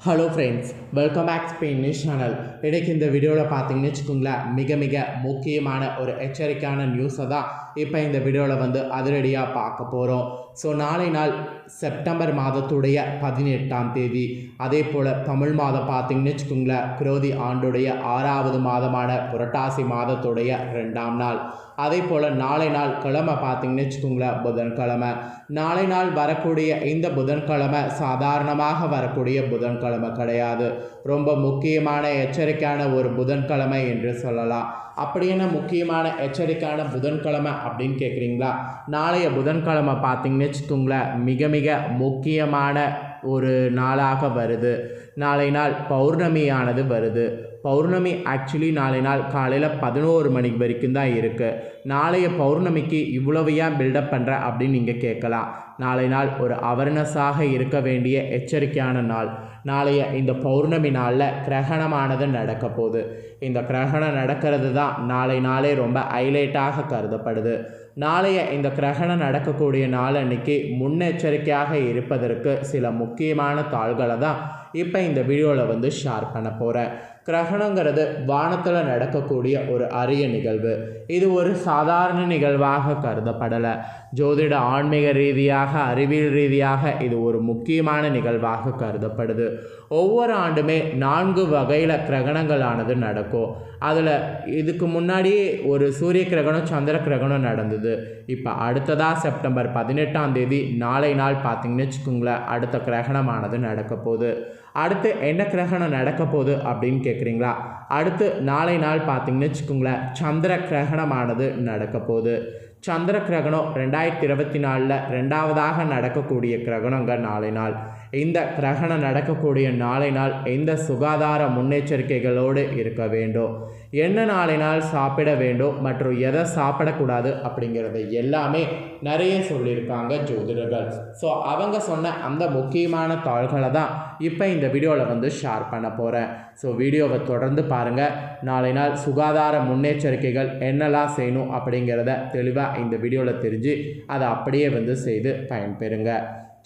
Hello friends welcome back Spain news channel இன்றைக்கு இந்த வீடியோவில் பார்த்தீங்கன்னு வச்சுக்கோங்களேன் மிக மிக முக்கியமான ஒரு எச்சரிக்கையான நியூஸை தான் இப்போ இந்த வீடியோவில் வந்து அதிரடியாக பார்க்க போகிறோம் ஸோ நாளை நாள் செப்டம்பர் மாதத்துடைய பதினெட்டாம் தேதி. அதே போல் தமிழ் மாதம் பார்த்திங்கன்னு வச்சுக்கோங்களேன் குரோதி ஆண்டுடைய ஆறாவது மாதமான புரட்டாசி மாதத்துடைய ரெண்டாம் நாள். அதே போல் நாளை நாள் கிழமை பார்த்திங்கன்னு வச்சுக்கோங்களேன் புதன்கிழமை. நாளை நாள் வரக்கூடிய இந்த புதன்கிழமை சாதாரணமாக வரக்கூடிய புதன்கிழமை கிடையாது. ரொம்ப முக்கியமான எச்சரிக்கையான ஒரு புதன்கிழமை என்று சொல்லலாம். அப்படி என்ன முக்கியமான எச்சரிக்கையான புதன்கிழமை அப்படின்னு கேட்குறீங்களா நாளைய புதன்கிழமை பார்த்தீங்கன்னு வச்சுக்கோங்களேன் மிக மிக முக்கியமான ஒரு நாளாக வருது. நாளை நாள் பௌர்ணமியானது வருது. பௌர்ணமி ஆக்சுவலி நாளை நாள் காலையில் பதினோரு மணி வரைக்கும் தான் இருக்குது நாளைய பௌர்ணமிக்கு இவ்வளவு ஏன் பில்டப் பண்ணுற அப்படின்னு நீங்கள் கேட்கலாம். நாளை நாள் ஒரு அவர்னஸாக இருக்க வேண்டிய எச்சரிக்கையான நாள். நாளைய இந்த பௌர்ணமி நாளில் கிரகணமானது நடக்க போகுது. இந்த கிரகணம் நடக்கிறது தான் நாளை நாளே ரொம்ப ஹைலைட்டாக கருதப்படுது. நாளைய இந்த கிரகணம் நடக்கக்கூடிய நாள் அன்னைக்கு முன்னெச்சரிக்கையாக இருப்பதற்கு சில முக்கியமான தாள்களை தான் இப்போ இந்த வீடியோவில் வந்து ஷேர் பண்ண போகிறேன் கிரகணங்கிறது வானத்தில் நடக்கக்கூடிய ஒரு அரிய நிகழ்வு. இது ஒரு சாதாரண நிகழ்வாக கருதப்படலை. ஜோதிட ஆன்மீக ரீதியாக அறிவியல் ரீதியாக இது ஒரு முக்கியமான நிகழ்வாக கருதப்படுது. ஒவ்வொரு ஆண்டுமே நான்கு வகையில் கிரகணங்களானது நடக்கும். அதில் இதுக்கு முன்னாடியே ஒரு சூரிய கிரகணம் சந்திர கிரகணம் நடந்தது. இப்போ அடுத்ததாக செப்டம்பர் பதினெட்டாம் தேதி நாளை நாள் பார்த்தீங்கன்னு வச்சுக்கோங்களேன் அடுத்த கிரகணமானது நடக்க போகுது. அடுத்து என்ன கிரகணம் நடக்க போகுது அப்படின்னு கேட்குறீங்களா அடுத்து நாளை நாள் பார்த்தீங்கன்னு வச்சுக்கோங்களேன் சந்திர கிரகணமானது நடக்க போகுது. சந்திர கிரகணம் ரெண்டாயிரத்தி இருபத்தி நாலில் ரெண்டாவதாக நடக்கக்கூடிய கிரகணங்க நாளை நாள். இந்த கிரகணம் நடக்கக்கூடிய நாளை நாள் எந்த சுகாதார முன்னெச்சரிக்கைகளோடு இருக்க வேண்டும் என்ன நாளை நாள் சாப்பிட வேண்டும் மற்றும் எதை சாப்பிடக்கூடாது? அப்படிங்கிறத எல்லாமே நிறைய சொல்லியிருக்காங்க ஜோதிடர்கள். ஸோ அவங்க சொன்ன அந்த முக்கியமான தாள்களை தான் இப்போ இந்த வீடியோவில் வந்து ஷேர் பண்ண போகிறேன் ஸோ வீடியோவை தொடர்ந்து பாருங்கள் நாளை நாள் சுகாதார முன்னெச்சரிக்கைகள் என்னெல்லாம் செய்யணும் அப்படிங்கிறத தெளிவாக இந்த வீடியோவில் தெரிஞ்சு அதை அப்படியே வந்து செய்து பயன்பெறுங்க.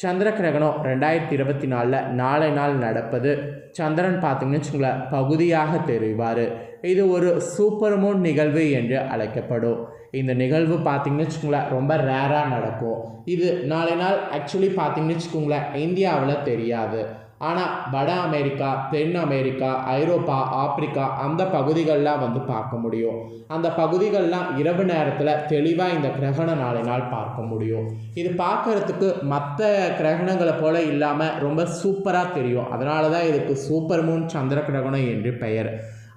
சந்திர கிரகணம் ரெண்டாயிரத்தி இருபத்தி நாலில் நாளை நாள் நடப்பது. சந்திரன் பார்த்தீங்கன்னு வச்சுங்களேன் பகுதியாக தெரிவார். இது ஒரு சூப்பர் மூன் நிகழ்வு என்று அழைக்கப்படும். இந்த நிகழ்வு பார்த்தீங்கன்னு வச்சுக்கோங்களேன் ரொம்ப ரேராக நடக்கும். இது நாளை நாள் ஆக்சுவலி பார்த்தீங்கன்னு வச்சுக்கோங்களேன் இந்தியாவில் தெரியாது. ஆனால் வட அமெரிக்கா தென் அமெரிக்கா ஐரோப்பா ஆப்பிரிக்கா அந்த பகுதிகளெலாம் வந்து பார்க்க முடியும். அந்த பகுதிகளெலாம் இரவு நேரத்தில் தெளிவாக இந்த கிரகண நாளை நாள் பார்க்க முடியும். இது பார்க்கறதுக்கு மற்ற கிரகணங்களை போல் இல்லாமல் ரொம்ப சூப்பராக தெரியும். அதனால தான் இதுக்கு சூப்பர் மூன் சந்திர கிரகணம் என்று பெயர்.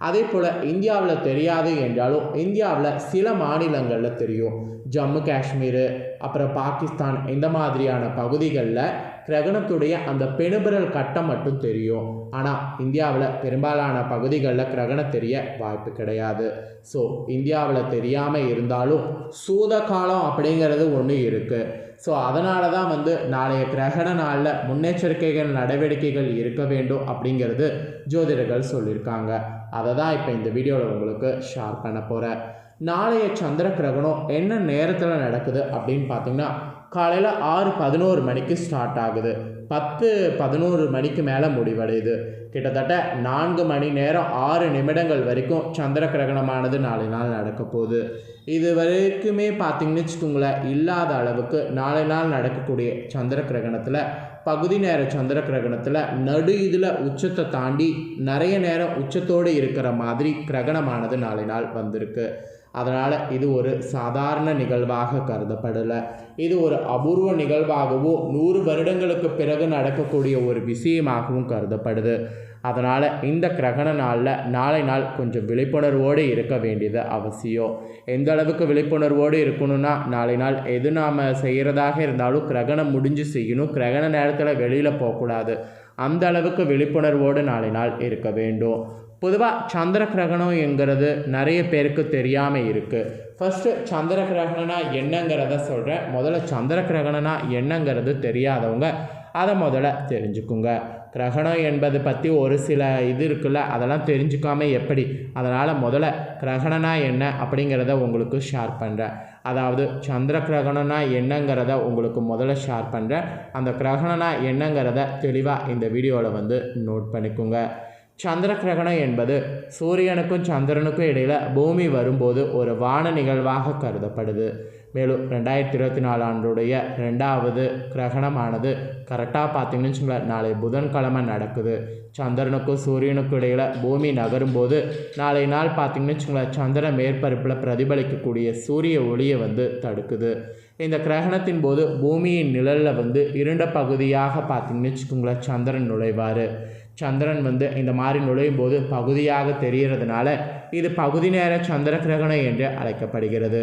அதே போல் இந்தியாவில் தெரியாது என்றாலும் இந்தியாவில் சில மாநிலங்களில் தெரியும். ஜம்மு காஷ்மீர் அப்புறம் பாகிஸ்தான் இந்த மாதிரியான பகுதிகளில் கிரகணத்துடைய அந்த பெணுபிரல் கட்டம் மட்டும் தெரியும். ஆனால் இந்தியாவில் பெரும்பாலான பகுதிகளில் கிரகணம் தெரிய வாய்ப்பு கிடையாது. ஸோ இந்தியாவில் தெரியாமல் இருந்தாலும் சூத காலம் அப்படிங்கிறது ஒன்று இருக்குது ஸோ அதனால தான் வந்து நாளைய கிரகண நாளில் முன்னெச்சரிக்கைகள் நடவடிக்கைகள் இருக்க வேண்டும் அப்படிங்கிறது ஜோதிடர்கள் சொல்லியிருக்காங்க. அதை தான் இப்போ இந்த வீடியோவில் உங்களுக்கு ஷேர் பண்ண போகிறேன் நாளைய சந்திர கிரகணம் என்ன நேரத்தில் நடக்குது அப்படின்னு பார்த்தீங்கன்னா காலையில் ஆறு பதினோரு மணிக்கு ஸ்டார்ட் ஆகுது. பத்து பதினோரு மணிக்கு மேலே முடிவடையுது. கிட்டத்தட்ட நான்கு மணி நேரம் ஆறு நிமிடங்கள் வரைக்கும் சந்திர கிரகணமானது நாளை நாள் நடக்க போகுது. இது வரைக்குமே பார்த்திங்கன்னு வச்சுக்கோங்களேன் இல்லாத அளவுக்கு நாளை நாள் நடக்கக்கூடிய சந்திர கிரகணத்தில் பகுதி நேர சந்திர கிரகணத்தில் நடு இதில் உச்சத்தை தாண்டி நிறைய நேரம் உச்சத்தோடு இருக்கிற மாதிரி கிரகணமானது நாளை நாள் வந்திருக்கு. அதனால் இது ஒரு சாதாரண நிகழ்வாக கருதப்படலை. இது ஒரு அபூர்வ நிகழ்வாகவும் நூறு வருடங்களுக்கு பிறகு நடக்கக்கூடிய ஒரு விஷயமாகவும் கருதப்படுது. அதனால் இந்த கிரகண நாளில் நாளை நாள் கொஞ்சம் விழிப்புணர்வோடு இருக்க வேண்டியது அவசியம். எந்த அளவுக்கு விழிப்புணர்வோடு இருக்கணும்னா நாளை நாள் எது நாம் செய்கிறதாக இருந்தாலும் கிரகணம் முடிஞ்சு செய்யணும். கிரகண நேரத்தில் வெளியில் போகக்கூடாது. அந்த அளவுக்கு விழிப்புணர்வோடு நாளை நாள் இருக்க வேண்டும். பொதுவாக சந்திர கிரகணம் என்கிறது நிறைய பேருக்கு தெரியாமல் இருக்குது ஃபஸ்ட்டு சந்திர கிரகணனா என்னங்கிறத சொல்கிறேன் முதல்ல சந்திர கிரகணனா என்னங்கிறது தெரியாதவங்க அதை முதல்ல தெரிஞ்சுக்குங்க. கிரகணம் என்பது பற்றி ஒரு சில இது இருக்குல்ல அதெல்லாம் தெரிஞ்சுக்காம எப்படி? அதனால் முதல்ல கிரகணனா என்ன அப்படிங்கிறத உங்களுக்கு ஷேர் பண்ணுறேன் அதாவது சந்திர கிரகணம்னா என்னங்கிறத உங்களுக்கு முதல்ல ஷேர் பண்ணுறேன் அந்த கிரகணம்னா என்னங்கிறத தெளிவாக இந்த வீடியோவில் வந்து நோட் பண்ணிக்கோங்க. சந்திர கிரகணம் என்பது சூரியனுக்கும் சந்திரனுக்கும் இடையில் பூமி வரும்போது ஒரு வான நிகழ்வாக கருதப்படுது. மேலும் ரெண்டாயிரத்தி இருபத்தி நாலு ஆண்டுடைய ரெண்டாவது கிரகணமானது கரெக்டாக பார்த்தீங்கன்னு வச்சுங்களேன் நாளை புதன்கிழமை நடக்குது. சந்திரனுக்கும் சூரியனுக்கும் இடையில் பூமி நகரும்போது நாளை நாள் பார்த்தீங்கன்னு வச்சுங்களேன் சந்திர மேற்பரப்பில் பிரதிபலிக்கக்கூடிய சூரிய ஒளியை வந்து தடுக்குது. இந்த கிரகணத்தின் போது பூமியின் நிழலில் வந்து இருண்ட பகுதியாக பார்த்தீங்கன்னு வச்சுக்கோங்களேன் சந்திரன் நுழைவார். சந்திரன் வந்து இந்த மாதிரி நுழையும் போது பகுதியாக தெரிகிறதுனால இது பகுதி நேர சந்திர கிரகணம் என்று அழைக்கப்படுகிறது.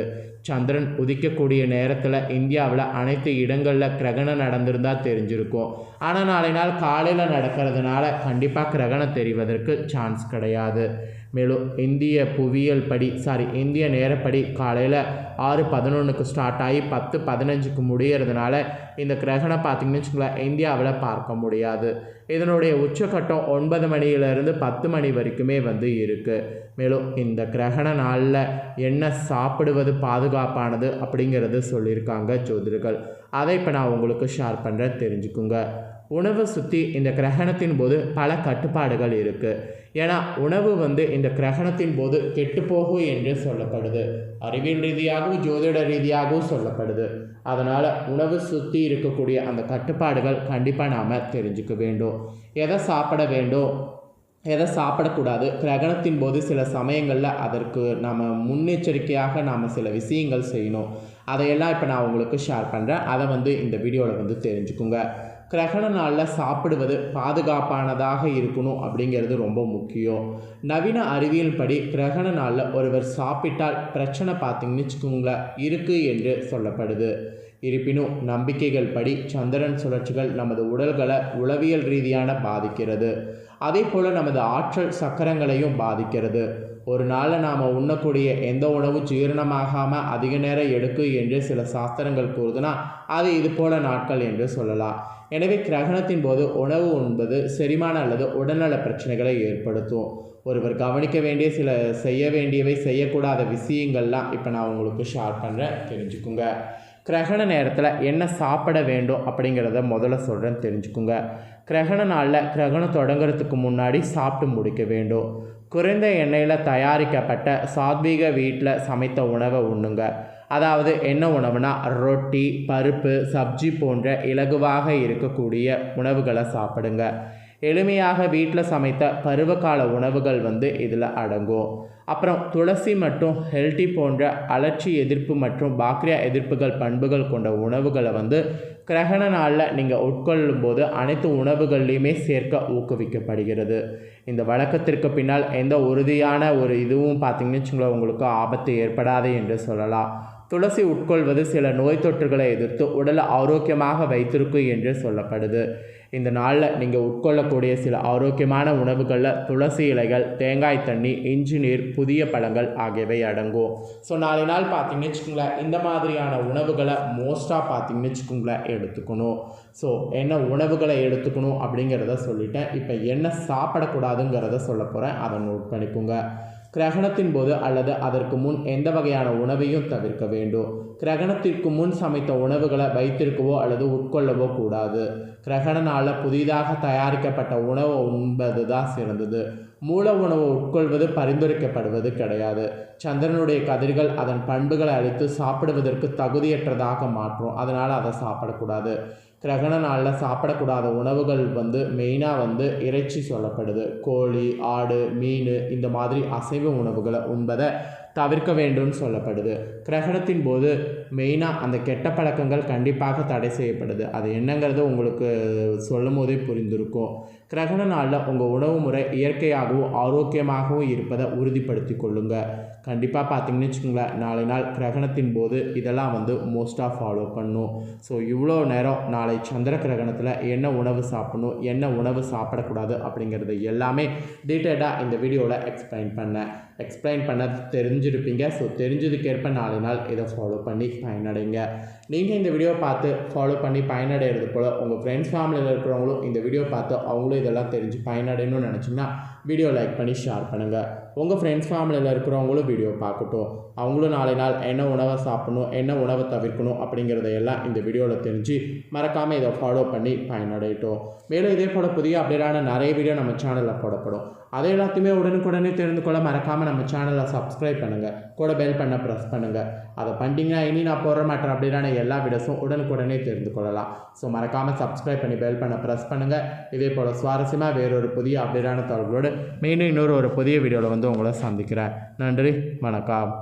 சந்திரன் உதிக்கக்கூடிய நேரத்தில் இந்தியாவில் அனைத்து இடங்களில் கிரகணம் நடந்திருந்தால் தெரிஞ்சிருக்கும். ஆனால் நாளை நாள் காலையில் நடக்கிறதுனால கண்டிப்பாக கிரகணம் தெரிவதற்கு சான்ஸ் கிடையாது. மேலும் இந்திய புவியியல் படி சாரி இந்திய நேரப்படி காலையில் ஆறு பதினொன்றுக்கு ஸ்டார்ட் ஆகி பத்து பதினஞ்சுக்கு முடியறதுனால இந்த கிரகணம் பார்த்திங்கன்னு வச்சுக்கோங்களேன் இந்தியாவில் பார்க்க முடியாது. இதனுடைய உச்சக்கட்டம் ஒன்பது மணியிலிருந்து பத்து மணி வரைக்குமே வந்து இருக்குது மேலும் இந்த கிரகண நாளில் என்ன சாப்பிடுவது பாதுகாப்பானது அப்படிங்கிறது சொல்லியிருக்காங்க ஜோதிடர்கள். அதை இப்போ நான் உங்களுக்கு ஷேர் பண்ணுறேன் தெரிஞ்சுக்குங்க. உணவை சுற்றி இந்த கிரகணத்தின் போது பல கட்டுப்பாடுகள் இருக்குது ஏன்னா உணவு வந்து இந்த கிரகணத்தின் போது கெட்டுப்போகும் என்று சொல்லப்படுது. அறிவியல் ரீதியாகவும் ஜோதிட ரீதியாகவும் சொல்லப்படுது. அதனால் உணவு சுற்றி இருக்கக்கூடிய அந்த கட்டுப்பாடுகள் கண்டிப்பாக நாம் தெரிஞ்சுக்க வேண்டும். எதை சாப்பிட வேண்டும்? எதை சாப்பிடக்கூடாது? கிரகணத்தின் போது சில சமயங்களில் அதற்கு நம்ம முன்னெச்சரிக்கையாக நாம் சில விஷயங்கள் செய்யணும். அதையெல்லாம் இப்போ நான் உங்களுக்கு ஷேர் பண்ணுறேன் அதை வந்து இந்த வீடியோவில் வந்து தெரிஞ்சுக்குங்க. கிரகண நாளில் சாப்பிடுவது பாதுகாப்பானதாக இருக்கணும் அப்படிங்கிறது ரொம்ப முக்கியம். நவீன அறிவியல் படி கிரகண நாளில் ஒருவர் சாப்பிட்டால் பிரச்சனை பார்த்தீங்கன்னு வச்சுக்கோங்களேன் இருக்குது என்று சொல்லப்படுது. இருப்பினும் நம்பிக்கைகள் படி சந்திரன் சுழற்சிகள் நமது உடல்களை உளவியல் ரீதியான பாதிக்கிறது. அதே போல் நமது ஆற்றல் சக்கரங்களையும் பாதிக்கிறது. ஒரு நாளில் நாம் உண்ணக்கூடிய எந்த உணவும் ஜீரணமாகாமல் அதிக நேரம் எடுக்கும் என்று சில சாஸ்திரங்கள் கூறுதுன்னா அது இது போல நாட்கள் என்று சொல்லலாம். எனவே கிரகணத்தின் போது உணவு உண்பது செரிமான அல்லது உடல்நல பிரச்சனைகளை ஏற்படுத்தும். ஒருவர் கவனிக்க வேண்டிய சில செய்ய வேண்டியவை செய்யக்கூடாத விஷயங்கள்லாம் இப்போ நான் உங்களுக்கு ஷேர் பண்ணுறேன் தெரிஞ்சுக்குங்க. கிரகண நேரத்தில் என்ன சாப்பிட வேண்டும் அப்படிங்கிறத முதல்ல சொல்கிறேன் தெரிஞ்சுக்குங்க. கிரகண நாளில் கிரகணம் தொடங்குறதுக்கு முன்னாடி சாப்பிட்டு முடிக்க வேண்டும். குறைந்த எண்ணெயில் தயாரிக்கப்பட்ட சாத்வீக வீட்டில் சமைத்த உணவை உண்ணுங்க. அதாவது என்ன உணவுனா ரொட்டி பருப்பு சப்ஜி போன்ற இலகுவாக இருக்கக்கூடிய உணவுகளை சாப்பிடுங்க. எளிமையாக வீட்டில் சமைத்த பருவகால உணவுகள் வந்து இதில் அடங்கும். அப்புறம் துளசி மற்றும் ஹெல்டி போன்ற அலட்சி எதிர்ப்பு மற்றும் பாக்ரியா எதிர்ப்புகள் பண்புகள் கொண்ட உணவுகளை வந்து கிரகண நாளில் நீங்கள் உட்கொள்ளும் போது அனைத்து உணவுகள்லையுமே சேர்க்க ஊக்குவிக்கப்படுகிறது. இந்த வழக்கத்திற்கு பின்னால் எந்த உறுதியான ஒரு இதுவும் பார்த்தீங்கன்னு வச்சுங்களேன் உங்களுக்கு ஆபத்து ஏற்படாது என்று சொல்லலாம். துளசி உட்கொள்வது சில நோய் தொற்றுகளை எதிர்த்து உடலை ஆரோக்கியமாக வைத்திருக்கும் என்று சொல்லப்படுது. இந்த நாளில் நீங்கள் உட்கொள்ளக்கூடிய சில ஆரோக்கியமான உணவுகளில் துளசி இலைகள் தேங்காய் தண்ணி இஞ்சி நீர் புதிய பழங்கள் ஆகியவை அடங்கும். ஸோ நாளை நாள் பார்த்தீங்கன்னு வச்சுக்கோங்களேன் இந்த மாதிரியான உணவுகளை மோஸ்ட்டாக பார்த்தீங்கன்னு வச்சுக்கோங்களேன் எடுத்துக்கணும். ஸோ என்ன உணவுகளை எடுத்துக்கணும் அப்படிங்கிறத சொல்லிட்டேன். இப்போ என்ன சாப்பிடக்கூடாதுங்கிறத சொல்ல போகிறேன் அதை நோட் பண்ணிக்கோங்க. கிரகணத்தின் போது அல்லது அதற்கு முன் எந்த வகையான உணவையும் தவிர்க்க வேண்டும். கிரகணத்திற்கு முன் சமைத்த உணவுகளை வைத்திருக்கவோ அல்லது உட்கொள்ளவோ கூடாது. கிரகணனால் புதிதாக தயாரிக்கப்பட்ட உணவை உண்பது தான் சிறந்தது. மூல உணவை உட்கொள்வது பரிந்துரைக்கப்படுவது கிடையாது. சந்திரனுடைய கதிர்கள் அதன் பண்புகளை அழித்து சாப்பிடுவதற்கு தகுதியற்றதாக மாற்றும். அதனால் அதை சாப்பிடக்கூடாது. கிரகண நாளில் சாப்பிடக்கூடாத உணவுகள் வந்து மெயினாக வந்து இறைச்சி சொல்லப்படுது. கோழி ஆடு மீன் இந்த மாதிரி அசைவ உணவுகளை உண்பதை தவிர்க்க வேண்டும்னு சொல்லப்படுது. கிரகணத்தின் போது மெயினாக அந்த கெட்ட பழக்கங்கள் கண்டிப்பாக தடை செய்யப்படுது. அது என்னங்கிறது உங்களுக்கு சொல்லும் போதே புரிந்திருக்கும். கிரகண நாளில் உங்கள் உணவு முறை இயற்கையாகவும் ஆரோக்கியமாகவும் இருப்பதை உறுதிப்படுத்தி கொள்ளுங்கள் கண்டிப்பாக பார்த்தீங்கன்னு வச்சுக்கோங்களேன் நாளை நாள் கிரகணத்தின் போது இதெல்லாம் வந்து மோஸ்ட்டாக ஃபாலோ பண்ணும். ஸோ இவ்வளோ நேரம் நாளை சந்திர கிரகணத்தில் என்ன உணவு சாப்பிடணும் என்ன உணவு சாப்பிடக்கூடாது அப்படிங்கிறது எல்லாமே டீட்டெயிலாக இந்த வீடியோவில் எக்ஸ்பிளைன் பண்ணேன். எக்ஸ்பிளைன் பண்ண தெரிஞ்சிருப்பீங்க. ஸோ தெரிஞ்சதுக்கேற்ப நாளை நாள் இதை ஃபாலோ பண்ணி பயனடைங்க. நீங்கள் இந்த வீடியோ பார்த்து ஃபாலோ பண்ணி பயனடைகிறது போல் உங்கள் ஃப்ரெண்ட்ஸ் ஃபேமிலியில் இருக்கிறவங்களும் இந்த வீடியோ பார்த்து அவங்களும் இதெல்லாம் தெரிஞ்சு பயனடையணும்னு நினச்சிங்கன்னா வீடியோ லைக் பண்ணி ஷேர் பண்ணுங்கள் உங்கள் ஃப்ரெண்ட்ஸ் ஃபேமிலியில் இருக்கிறவங்களும் வீடியோ பார்க்கட்டும். அவங்களும் நாளை நாள் என்ன உணவை சாப்பிடணும் என்ன உணவை தவிர்க்கணும் அப்படிங்கிறத எல்லாம் இந்த வீடியோவில் தெரிஞ்சு மறக்காமல் இதை ஃபாலோ பண்ணி பயனடையட்டும். மேலும் இதே போல் புதிய அப்டேட்டான நிறைய வீடியோ நம்ம சேனலில் போடப்படும். அதை எல்லாத்தையுமே உடனுக்குடனே தெரிந்து கொள்ள மறக்காமல் நம்ம சேனலை சப்ஸ்கிரைப் பண்ணுங்கள் கூட பெல் பண்ண ப்ரெஸ் பண்ணுங்கள் அதை பண்ணிட்டீங்கன்னா இனி நான் போடுற மற்ற அப்டேட்டான எல்லா வீடியோஸும் உடனுக்குடனே தெரிந்து கொள்ளலாம். ஸோ மறக்காமல் சப்ஸ்கிரைப் பண்ணி பெல் பண்ண ப்ரெஸ் பண்ணுங்கள் இதே போல் சுவாரஸ்யமாக வேறொரு புதிய அப்டேட்டான தகவலோடு மீண்டும் இன்னொரு ஒரு புதிய வீடியோவில் வந்து உங்களை சந்திக்கிறேன். நன்றி வணக்கம்.